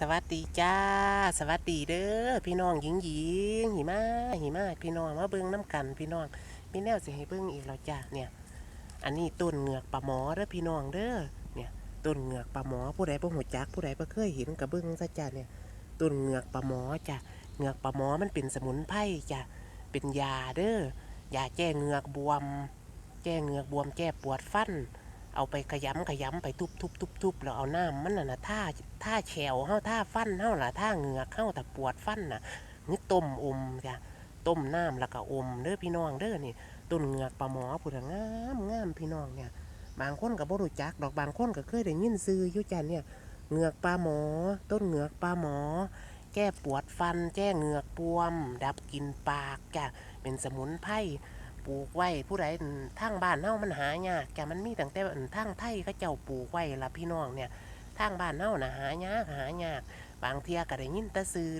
สวัสดีจ้า สวัสดีเด้อพี่น้องหญิงหญิงหิมาหิมาพี่น้องมาเบิ่งน้ำกันพี่น้องมีแนวสิให้เบิ่งอีกแล้วจ้าเนี่ย อันนี้ต้นเหงือกปลาหมอเด้อพี่น้องเด้อเนี่ยต้นเหงือกปลาหมอผู้ใดบ่ฮู้จักผู้ใดบ่เคยเห็นก็เบิ่งซะจ้าเนี่ยต้นเหงือกปลาหมอจ้ะเหงือกปลาหมอมันเป็นสมุนไพรจ้ะเป็นยาเด้อยาแก้เหงือกบวม แก้เหงือกบวมแก้ปวดฟัน เอาไปขยำขยำไปทุบทุบทุบทุบแล้วเอาน้ำมันน่ะนะท่าท่าแฉวเฮาท่าฟันเฮาล่ะท่าเหงือกเฮาแต่ปวดฟันน่ะนี่ต้มอมจ้ะต้มน้ำแล้วก็อมเด้อพี่น้องเด้อนี่ต้นเหงือกปลาหมอผู้งามงามพี่น้องเนี่ย บางคนก็บ่รู้จักดอกบางคนก็เคยได้ยินซื้ออยู่จ้ะเนี่ยเหงือกปลาหมอ ต้นเหงือกปลาหมอ แก้ปวดฟัน แก้เหงือกบวม ดับกลินปากจ้ะเป็นสมุนไพร ปลูกไว้ผู้ใดทางบ้านเน่ามันหายากแกมันมีตั้งแต่ทางไทยเขาเจ้าปลูกไว้ละพี่น้องเนี่ยทางบ้านเน่าน่ะหายากหายาก บางเทียก็ได้ยินตะซื้อ